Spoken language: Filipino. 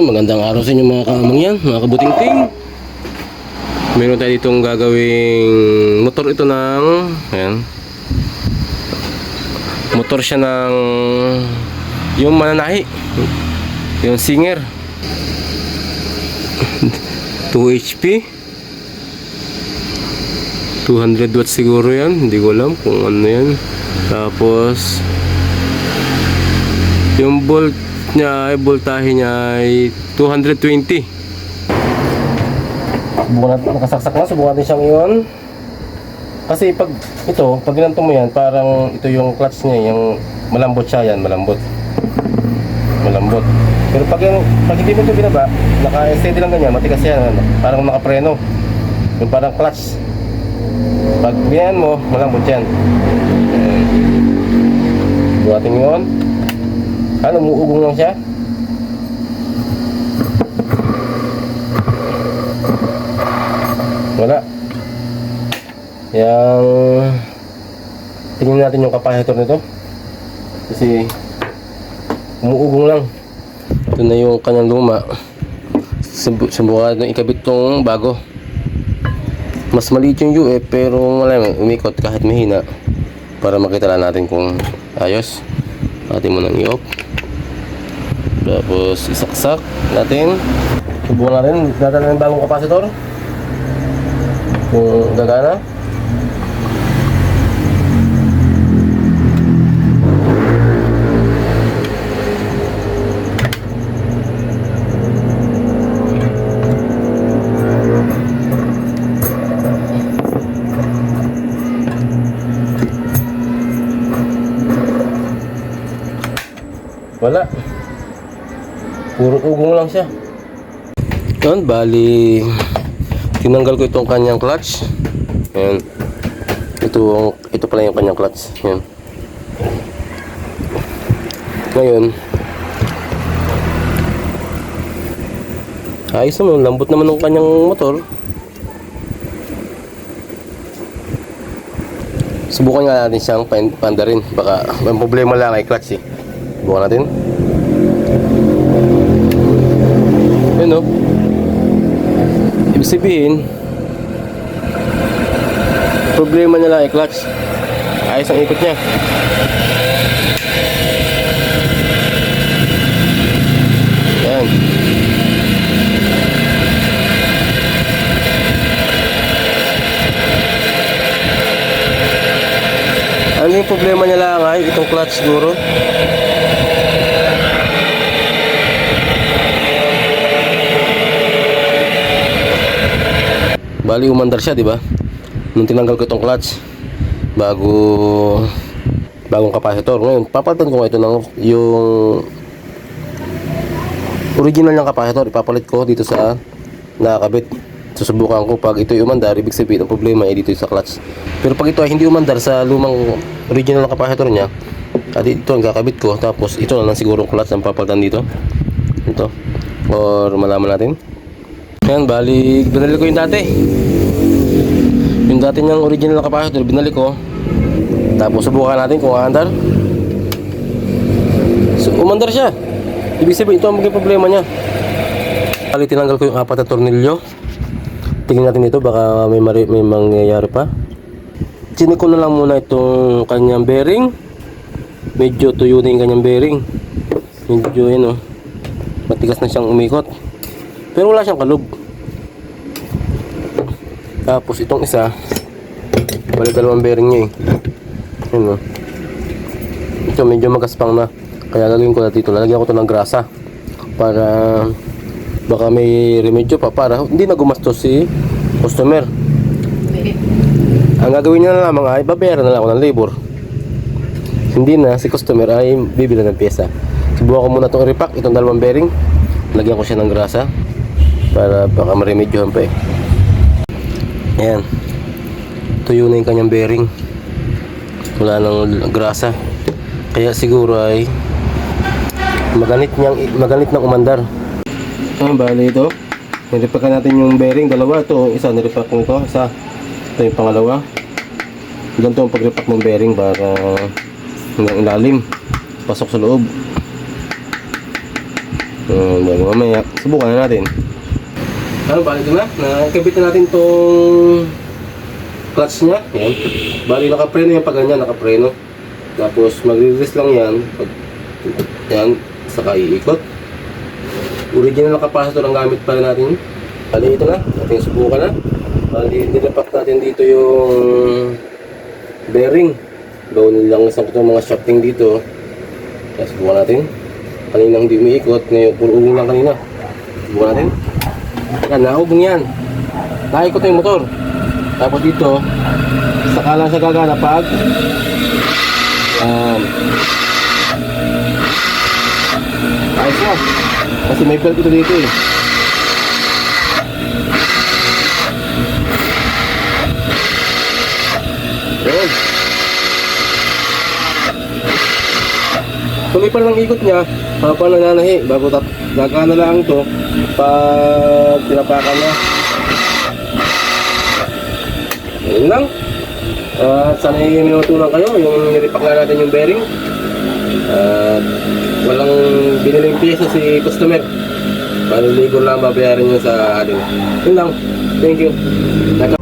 Oh, magandang araw sa inyo mga kaamang yan, mga kabuting-ting. Meron tayo ditong gagawing motor ito ng ayan. Motor siya ng yung mananahi. Yung singer. 2 HP. 200 watts siguro yan. Hindi ko alam kung ano yan. Tapos yung volt niya ay voltahe niya ay 220. Subukan natin, nakasaksak na, subukan natin siyang iyon. Kasi pag ito, pag ginanto mo yan, parang ito yung clutch niya, yung malambot siya yan, malambot. Malambot. Pero pag, yung, pag hindi mo ito binaba, naka-steady lang ganyan, matigas yan, ano, parang nakapreno. Yung parang clutch. Pag ganyan mo, malambot yan. Ayan. Buhatin yun. Ano, umuugong lang siya? Wala. Yang tingnan natin yung capacitor nito. Kasi umuugong lang. Ito na yung kanyang luma. Sub- Subukan natin ikabit tong bago. Mas maliit yung UE pero wala umikot kahit mahina para makita lang natin kung ayos. Atin mo nang i-off. Tapos isaksak natin. Subukan natin. Dadala ng bagong kapasitor. Kung gagana. Puro ugong lang siya. Yun, bali tinanggal ko itong kanyang clutch. Ayan. Ito, ito pala yung kanyang clutch. Ayan. Ngayon, ayos naman, lambot naman ng kanyang motor. Subukan nga natin siyang pan- pandarin. Baka may problema lang ay clutch eh. Subukan natin. Yun o. Ibig sabihin, problema niya lang ay clutch. Ayos ang ikot niya. Yan. Ano yung problema niya lang ay itong clutch siguro? Bali umandar siya, di ba? Nung tinanggal ko itong clutch bago bagong capacitor. Ngayon, papalitan ko ito ng yung original ng capacitor. Ipapalit ko dito sa nakakabit. Susubukan ko pag ito umandar, ibig sabihin ang problema ay dito sa clutch. Pero pag ito ay hindi umandar sa lumang original na capacitor niya, at ito ang kakabit ko, tapos ito na lang siguro ang clutch ang papalitan dito. Ito. Or malaman natin. Yan, bali, binalik ko yung dati. Yung dati niyang original na capacitor, binalik ko. Tapos subukan natin kung aandar. So, umandar siya. Ibig sabihin, ito ang maging problema niya. Bali, tinanggal ko yung apat na tornilyo. Tingnan natin ito, baka may, mari, may mangyayari pa. Chinik ko na lang muna itong kanyang bearing. Medyo tuyo na yung kanyang bearing. Medyo yun oh. Matigas na siyang umikot. Pero wala siyang kalog. Tapos itong isa, bali dalawang bearing niya eh. Yun o. Ito medyo magaspang na. Kaya gagawin ko na dito. Lalagyan ko to ng grasa. Para baka may remedyo pa para hindi na gumastos si customer. Ang gagawin niya na lamang ay babayaran na lang ako ng labor. Hindi na si customer ay bibili ng pyesa. Subukan ko muna itong repack, itong dalawang bearing. Lagyan ko siya ng grasa para baka maremedyohan pa eh. Ayan. Tuyo na yung kanyang bearing. Wala nang grasa. Kaya siguro ay maganit niyang maganit ng umandar. Ang bali ito. Nirepack natin yung bearing dalawa ito, isa nirepack ko ito, isa ito yung pangalawa. Ganito ang pagrepack ng bearing para hanggang ilalim pasok sa loob. Bago mamaya, subukan na natin. Ano, bali na. Nakabit na natin tong clutch niya. Yan. Bali, nakapreno yung pag ganyan, nakapreno. Tapos, magre-release lang yan. Pag, yan, saka iikot. Original na capacitor ang gamit pala natin. Bali, ito na. Ating subukan na. Bali, nilapak natin dito yung bearing. Gawin lang isang itong mga shafting dito. Kaya subukan natin. Kanina hindi umiikot. Ngayon, puro ugong lang kanina. Subukan natin. Yan, naugong yan. Naikot na yung motor. Tapos dito, saka lang siya gagana pag um, ayos na. Kasi may belt ito dito eh. Yun. Tuloy pa lang ang ikot niya, pa nananahi, bago tat gagana lang to pag tinapakan niya. Yun lang. At sana yung minutunan kayo, yung nilipak na natin yung bearing. At walang biniling pyesa si customer. Bali libo lang babayaran nyo sa atin. Yun lang. Thank you.